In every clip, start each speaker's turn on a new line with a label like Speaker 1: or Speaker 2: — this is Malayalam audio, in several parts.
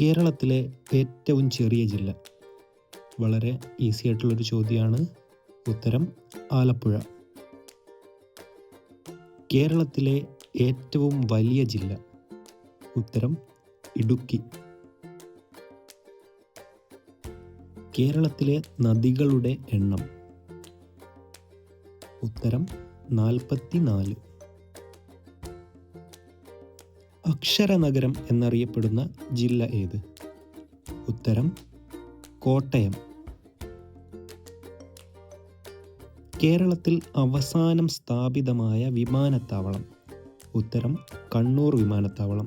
Speaker 1: കേരളത്തിലെ ഏറ്റവും ചെറിയ ജില്ല. വളരെ ഈസി ആയിട്ടുള്ളൊരു ചോദ്യമാണ് ഉത്തരം ആലപ്പുഴ. കേരളത്തിലെ ഏറ്റവും വലിയ ജില്ല. ഉത്തരം ഇടുക്കി. കേരളത്തിലെ നദികളുടെ എണ്ണം. ഉത്തരം നാൽപ്പത്തി നാല് അക്ഷരനഗരം എന്നറിയപ്പെടുന്ന ജില്ല ഏത്? ഉത്തരം കോട്ടയം. കേരളത്തിൽ അവസാനം സ്ഥാപിതമായ വിമാനത്താവളം. ഉത്തരം കണ്ണൂർ വിമാനത്താവളം.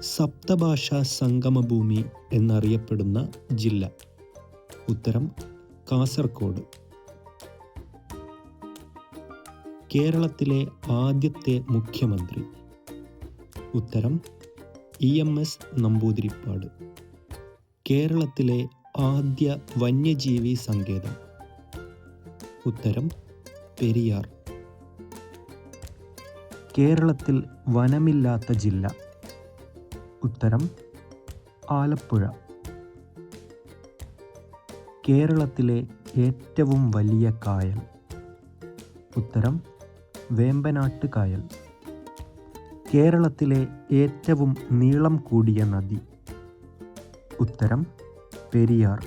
Speaker 1: സപ്തഭാഷാ സംഗമഭൂമി എന്നറിയപ്പെടുന്ന ജില്ല. ഉത്തരം കാസർഗോഡ് കേരളത്തിലെ ആദ്യത്തെ മുഖ്യമന്ത്രി. ഉത്തരം ഇ എം എസ് നമ്പൂതിരിപ്പാട്. കേരളത്തിലെ ആദ്യ വന്യജീവി സങ്കേതം. ഉത്തരം പെരിയാർ. കേരളത്തിൽ വനമില്ലാത്ത ജില്ല. ഉത്തരം ആലപ്പുഴ. കേരളത്തിലെ ഏറ്റവും വലിയ കായൽ. ഉത്തരം വേമ്പനാട്ട് കായൽ. കേരളത്തിലെ ഏറ്റവും നീളം കൂടിയ നദി. ഉത്തരം പെരിയാർ.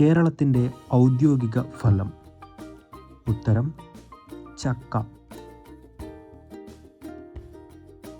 Speaker 1: കേരളത്തിന്റെ ഔദ്യോഗിക ഫലം. ഉത്തരം ചക്ക.